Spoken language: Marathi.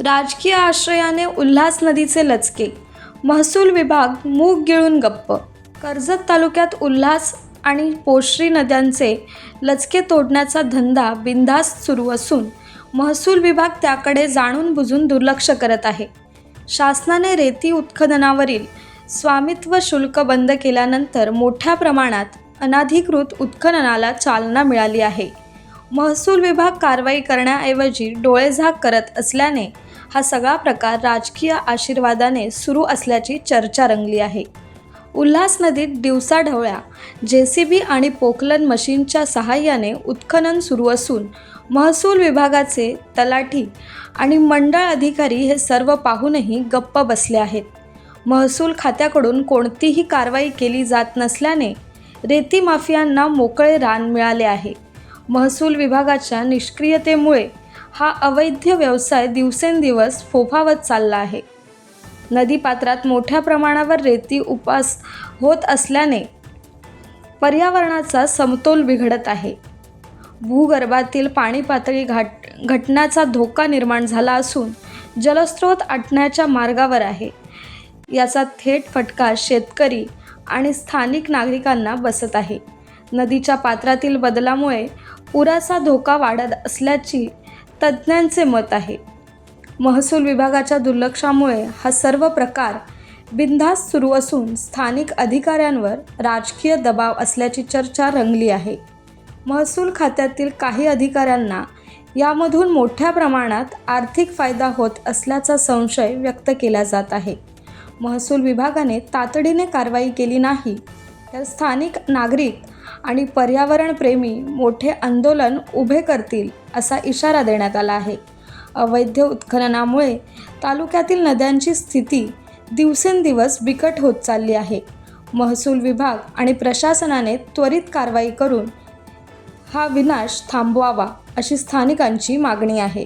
राजकीय आश्रयाने उल्हास नदीचे लचके. महसूल विभाग मूग गिळून गप्प. कर्जत तालुक्यात उल्हास आणि पोश्री नद्यांचे लचके तोडण्याचा धंदा बिनधास्त सुरू असून महसूल विभाग त्याकडे जाणून बुजून दुर्लक्ष करत आहे. शासनाने रेती उत्खननावरील स्वामित्व शुल्क बंद केल्यानंतर मोठ्या प्रमाणात अनाधिकृत उत्खननाला चालना मिळाली आहे. महसूल विभाग कारवाई करण्याऐवजी डोळेझाक करत असल्याने हा सगळा प्रकार राजकीय आशीर्वादाने सुरू असल्याची चर्चा रंगली आहे. उल्हास नदीत दिवसाढवळ्या जे सी बी आणि पोकलन मशीनच्या सहाय्याने उत्खनन सुरू असून महसूल विभागाचे तलाठी आणि मंडळ अधिकारी हे सर्व पाहूनही गप्प बसले आहेत. महसूल खात्याकडून कोणतीही कारवाई केली जात नसल्याने रेती माफियांना मोकळे रान मिळाले आहे. महसूल विभागाच्या निष्क्रियतेमुळे हा अवैध व्यवसाय दिवसेंदिवस फोफावत चालला आहे. नदीपात्रात मोठ्या प्रमाणावर रेती उपास होत असल्याने पर्यावरणाचा समतोल बिघडत आहे. भूगर्भातील पाणी पातळी घाट घटण्याचा धोका निर्माण झाला असून जलस्रोत आटण्याच्या मार्गावर आहे. याचा थेट फटका शेतकरी आणि स्थानिक नागरिकांना बसत आहे. नदीच्या पात्रातील बदलामुळे पुराचा धोका वाढत असल्याची तज्ज्ञांचे मत आहे. महसूल विभागाच्या दुर्लक्षामुळे हा सर्व प्रकार बिनधास्त सुरू असून स्थानिक अधिकाऱ्यांवर राजकीय दबाव असल्याची चर्चा रंगली आहे. महसूल खात्यातील काही अधिकाऱ्यांना यामधून मोठ्या प्रमाणात आर्थिक फायदा होत असल्याचा संशय व्यक्त केला जात आहे. महसूल विभागाने तातडीने कारवाई केली नाही तर स्थानिक नागरिक आणि पर्यावरणप्रेमी मोठे आंदोलन उभे करतील असा इशारा देण्यात आला आहे. अवैध उत्खननामुळे तालुक्यातील नद्यांची स्थिती दिवसेंदिवस बिकट होत चालली आहे. महसूल विभाग आणि प्रशासनाने त्वरित कारवाई करून हा विनाश थांबवावा अशी स्थानिकांची मागणी आहे.